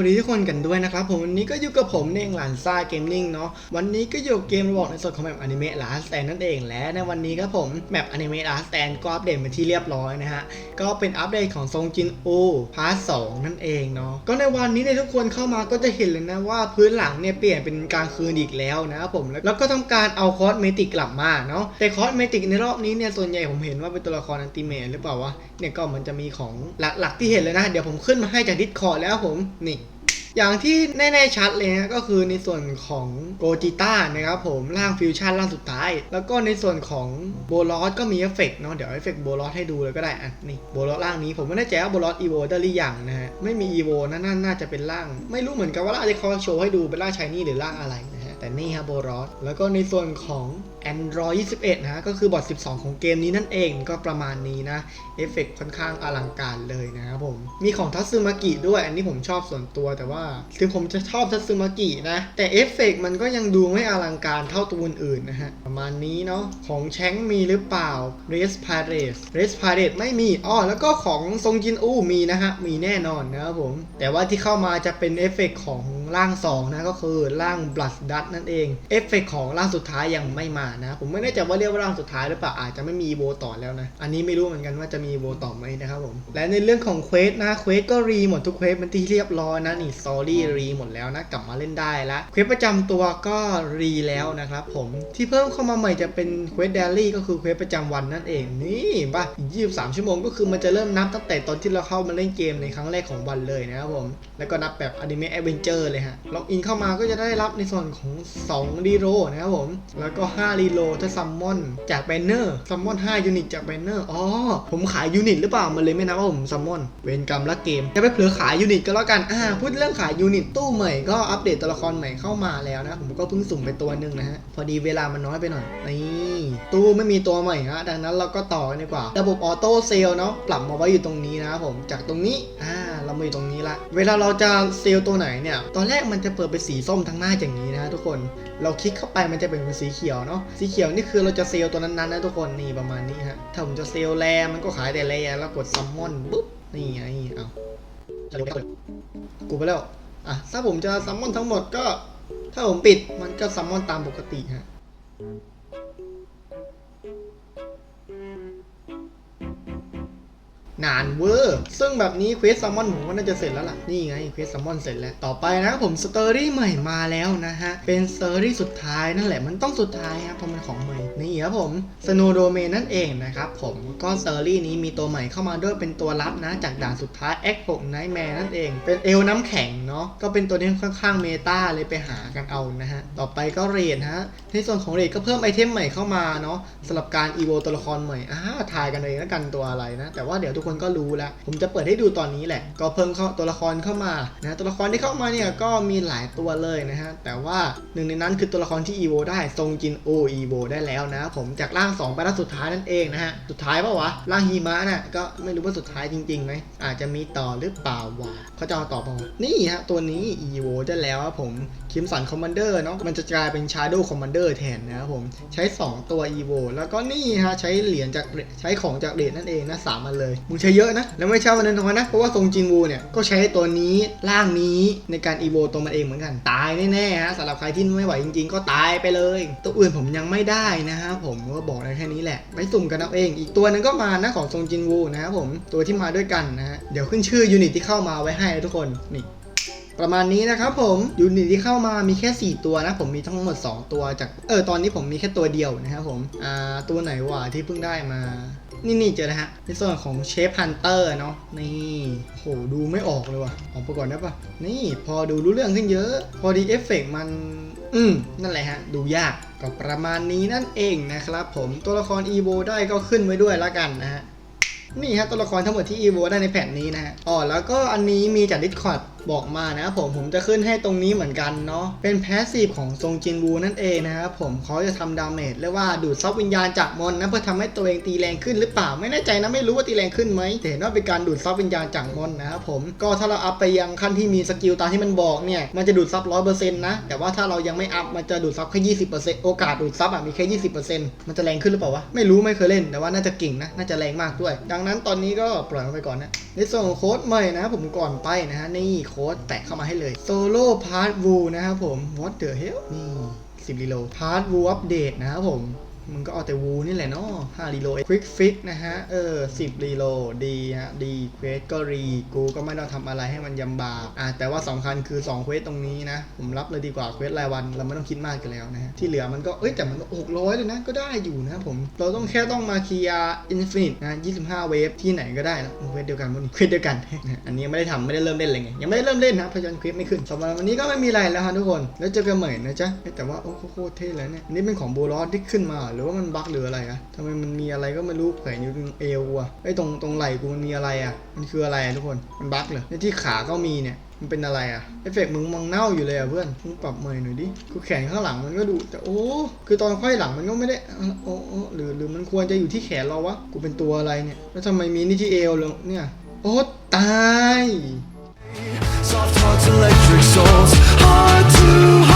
วัสดีทุกคนกันด้วยนะครับผมวันนี้ก็อยู่กับผมเองหลานซ่าเกมมิ่งเนาะวันนี้ก็อยู่เกมบอกในส่วนของแมปอนิเมะลาสแตนนั่นเองและในวันนี้ครับผมแมปอนิเมะลาสแตนก็อัปเดตมาที่เรียบร้อยนะฮะก็เป็นอัปเดตของทรงจินอูพาร์ทสองนั่นเองเนาะก็ในวันนี้เนี่ยทุกคนเข้ามาก็จะเห็นเลยนะว่าพื้นหลังเนี่ยเปลี่ยนเป็นกลางคืนอีกแล้วนะครับผมแล้วก็ทำการเอาคอสเมติกกลับมาเนาะแต่คอสเมติกในรอบนี้เนี่ยส่วนใหญ่ผมเห็นว่าเป็นตัวละครอันติเมะหรือเปล่าวะเนี่ยก็มันจะมีของหลักๆที่เห็นเลยนะ เดี๋ยวผมขึ้นมาให้จากดิสคอร์แล้วผมนี่ อย่างที่แน่ๆชัดเลยนะก็คือในส่วนของโกจิต้านะครับผมร่างฟิวชั่นร่างสุดท้าย แล้วก็ในส่วนของโบลอสก็มีเอฟเฟกต์เนาะเดี๋ยวเอฟเฟกต์โบลอสให้ดูเลยก็ได้อะนี่โบลอสร่างนี้ผมไม่แน่ใจว่าโบลอสอีโวได้หรือยังนะฮะไม่มีอีโวนะน่าน่าจะเป็นร่าง ไม่รู้เหมือนกันว่าร่างที่เขาโชว์ให้ดูเป็นร่างชายนี่หรือร่างอะไรนะ แต่นี่ครับโบลอสแล้วก็ในส่วนของ Android 21 นะฮะก็คือบอท12 ของเกมนี้นั่นเองก็ประมาณนี้นะ เอฟเฟกต์ค่อนข้างอลังการเลยนะครับผม มีของทัตสึมากิด้วย อันนี้ผมชอบส่วนตัวแต่ว่าถึงผมจะชอบทัตสึมากินะ แต่เอฟเฟกต์มันก็ยังดูไม่อลังการเท่าตัวอื่นๆนะฮะ ประมาณนี้เนาะของแชงมีหรือเปล่า Race Pirate Race Pirate ไม่มีอ้อแล้วก็ของทรงจินอูมีนะฮะ มีแน่นอนนะครับผม แต่ว่าที่เข้ามาจะเป็นเอฟเฟกต์ของร่าง2นะก็คือร่าง Blood Dust นั่นเองเอฟเฟกต์ของร่างสุดท้ายยังไม่มานะ ผมไม่แน่ใจว่าเรียกว่าร่างสุดท้ายหรือเปล่าอาจจะไม่มีโบต่อแล้วนะ อันนี้ไม่รู้เหมือนกันว่าจะมีโบต่อไหมนะครับผมและในเรื่องของเควสนะเควสก็รีหมดทุกเควสเป็นที่เรียบร้อยนะนี่สตอรี่รีหมดแล้วนะกลับมาเล่นได้แล้วเควสประจำตัวก็รีแล้วนะครับผมที่เพิ่มเข้ามาใหม่จะเป็นเควสเดลี่ก็คือเควสประจำวันนั่นเองนี่ป่ะ23ชั่วโมงก็คือมันจะเริ่มนับตั้งแต่ตอนที่เราเข้ามาเล่นเกมในครั้งแรกของวันเลยนะครับผมแล้วก็นับแบบอนิเมะแอดเวนเจอร์เลยฮะล็อกอินเข้ามาก็จะได้รับในส่วนของ2รีโรนะครับผม แล้วก็5รีโรถ้าซัมมอนจากแบนเนอร์ซัมมอน5ยูนิตจากแบนเนอร์อ๋อผมขายยูนิตหรือเปล่ามันเลยไม่นับว่าผมซัมมอนเวรกรรมละเกมจะไปเผลอขายยูนิตก็แล้วกันอ่าพูดเรื่องขายยูนิตตู้ใหม่ก็อัปเดตตัวละครใหม่เข้ามาแล้วนะผมก็เพิ่งสุ่มไปตัวหนึ่งนะฮะพอดีเวลามันน้อยไปหน่อยนี่ตู้ไม่มีตัวใหม่ฮะดังนั้นเราก็ต่อกันดีกว่า ระบบออโต้เซลเนาะปรับมาไว้อยู่ตรงนี้นะครับผมจากตรงนี้อ่าเรามาอยู่ตรงนี้ละ เวลาเราจะเซลตัวไหนเนี่ยตอนแรกมันจะเปิดเป็นสีส้มทั้งหน้าอย่างนี้นะทุกคนเราคลิกเข้าไปมันจะเป็นสีเขียวเนาะสีเขียวนี่คือเราจะเซลล์ตัวนั้นๆนะทุกคนนี่ประมาณนี้ฮะถ้าผมจะเซลล์แรมันก็ขายแต่แรแล้วกดซัมมอนปุ๊บนี่ไงเอาจะลงไปเลยกูไปแล้วอะถ้าผมจะซัมมอนทั้งหมดก็ ถ้าผมปิดมันก็ซัมมอนตามปกติฮะ นานเวอร์ซึ่งแบบนี้เควสซัมมอนผมก็น่าจะเสร็จแล้วล่ะ นี่ไงเควสซัมมอนเสร็จแล้ว ต่อไปนะครับผมสตอรี่ใหม่มาแล้วนะฮะ เป็นสตอรี่สุดท้ายนั่นแหละมันต้องสุดท้ายครับเพราะมันของใหม่ นี่ครับผมสโนโดเมนั่นเองนะครับผมก็สตอรี่นี้มีตัวใหม่เข้ามาด้วยเป็นตัวลับนะจากด่านสุดท้าย X 6 Nightmare นั่นเอง เป็นเอลน้ำแข็งเนาะก็เป็นตัวที่ค่อนข้างเมตาเลยไปหากันเอานะฮะ ต่อไปก็เรดฮะในส่วนของเรดก็เพิ่มไอเทมใหม่เข้ามาเนาะสำหรับการอีโวตัวละครใหม่อ่าทายกันเองแล้วกันตัวอะไรนะแต่ว่าเดี๋ยวทุกคนก็รู้แล้ว ผมจะเปิดให้ดูตอนนี้แหละ ก็เพิ่มเข้าตัวละครเข้ามานะตัวละครที่เข้ามาเนี่ยก็มีหลายตัวเลยนะฮะแต่ว่าหนึ่งในนั้นคือตัวละครที่อีโวได้ทรงจินโออีโวได้แล้วนะผมจากร่าง2ไปร่างสุดท้ายนั่นเองนะฮะสุดท้ายปะวะร่างฮีมะน่ะก็ไม่รู้ว่าสุดท้ายจริงๆไหมอาจจะมีต่อหรือเปล่าวะเขาจะเอาต่อเปล่าวะนี่ฮะตัวนี้อีโวได้แล้วครับผมคิมสันคอมมานเดอร์เนาะมันจะกลายเป็นชาร์โดคอมมานเดอร์แทนนะครับผมใช้ 2 ตัวอีโวแล้วก็นี่ฮะใช้เหรียญจากใช้ของจากเรดนั่นเองนะสามอันเลยมึงใช้เยอะนะ แล้วไม่ใช่วันนั้นทอยนะ เพราะว่าทรงจินวูเนี่ยก็ใช้ตัวนี้ร่างนี้ในการอีโวตัวมันเองเหมือนกัน ตายแน่ๆฮะสำหรับใครที่ไม่ไหวจริง ๆ ก็ตายไปเลย ตัวอื่นผมยังไม่ได้นะฮะผมก็บอกได้แค่นี้แหละไปสุ่มกันเอาเอง อีกตัวหนึงก็มานะของทรงจินวูนะครับผมตัวที่มาด้วยกันนะฮะเดี๋ยวขึ้นชื่อยูนิตที่เข้ามาไว้ให้ทุกคนนี่ ประมาณนี้นะครับผมยูนิตที่เข้ามามีแค่ 4 ตัวนะ ผมมีทั้งหมด 2 ตัวจากเออตอนนี้ผมมีแค่ตัวเดียวนะครับผมอ่าตัวไหนวะที่เพิ่งได้มานี่นี่เจอนะฮะ ในส่วนของเชฟฮันเตอร์เนาะนี่โหดูไม่ออกเลยว่ะออกไปก่อนได้ปะนี่พอดูรู้เรื่องขึ้นเยอะ พอดีเอฟเฟกต์มัน อืม นั่นแหละฮะ ดูยากก็ประมาณนี้นั่นเองนะครับผมตัวละครอีโวได้ก็ขึ้นไว้ด้วยละกันนะฮะ นี่ฮะตัวละครทั้งหมดที่ EVO ได้ในแผ่นนี้นะฮะอ๋อแล้วก็อันนี้มีจาก Discord บอกมานะครับผมผมจะขึ้นให้ตรงนี้เหมือนกันเนาะเป็นแพสซีฟของทรงจินบูนั่นเองนะครับผมเขาจะทำดาเมจเรียกว่าดูดซับวิญญาณจากมอนนะเพื่อทำให้ตัวเองตีแรงขึ้นหรือเปล่าไม่แน่ใจนะไม่รู้ว่าตีแรงขึ้นไหมแต่เห็นว่าเป็นการดูดซับวิญญาณจากมอนนะครับผมก็ถ้าเราอัพไปยังขั้นที่มีสกิลตามที่มันบอกเนี่ยมันจะดูดซับร้อยเปอร์เซ็นต์นะแต่ว่าถ้าเรายังไม่อัพมันจะดูดซับแค่ยี่สิบเปอร์เซ็นต์โอกาสดูดซับอะมีแค่ยี่สิบเปอร์เซ็นต์มันจะแรงขึ้นหรือเปล่าวะไม่รู้ไม่เคยเล่นแต่ว่าน่าจะเก่งนะน่าจะแรงมากด้วย ดังนั้นตอนนี้ก็ปล่อยมันไปก่อนนะในส่วนของโค้ดใหม่นะผมก่อนไปนะฮะนี่โค้ดแตะเข้ามาให้เลยโซโล่พาร์ทวูนะครับผม What the hell นี่สิบรีโลพาร์ทวูอัปเดตนะครับผม มึงก็เอาแต่วูนี่แหละเนาะ5รีโล Quick Fix นะฮะ เออ10รีโลดีฮะดีเควสก็รี กูก็ไม่ต้องทำอะไรให้มันยำบากอะแต่ว่าสำคัญคือ2เควสตรงนี้นะ ผมรับเลยดีกว่าเควสรายวันเราไม่ต้องคิดมากกันแล้วนะฮะ ที่เหลือมันก็เอ้ยแต่มันก็600เลยนะ ก็ได้อยู่นะผม เราต้องแค่ต้องมาเคลียร์ Infinite นะ25เวฟที่ไหนก็ได้นะเควสเดียวกันวันเควสเดียวกัน อันนี้ไม่ได้ทำไม่ได้เริ่มเล่นเลยไงยังไม่ได้เริ่มเล่นนะเพราะฉะนั้นคลิปไม่ขึ้นสำหรับวันนี้ก็ไม่มีอะไรแล้วฮะทุกคน แล้วเจอกันใหม่นะจ๊ะแต่ว่าโอ้โหโคตรเท่เลยเนี่ยนนี้เป็นของโบลอสที่ขึ้นมาหรือว่ามันบั๊กหรืออะไรอะทำไมมันมีอะไรก็ไม่รู้แขวนอยู่ตรงเอวอะไอ้ตรงตรงไหล่กูมันมีอะไรอะมันคืออะไรทุกคนมันบั๊กเหรอในที่ขาก็มีเนี่ยมันเป็นอะไรอะเอฟเฟกต์มึงมองเน่าอยู่เลยอะเพื่อนมึงปรับใหม่หน่อยดิกูแขนข้างหลังมันก็ดูแต่โอ้คือตอนไขว้หลังมันก็ไม่ได้อะโอ้โอ้หรือหรือมันควรจะอยู่ที่แขนเราวะกูเป็นตัวอะไรเนี่ยแล้วทำไมมีนี่ที่เอวเลยเนี่ยโอ้ตาย Soft hearts, electric souls, hard to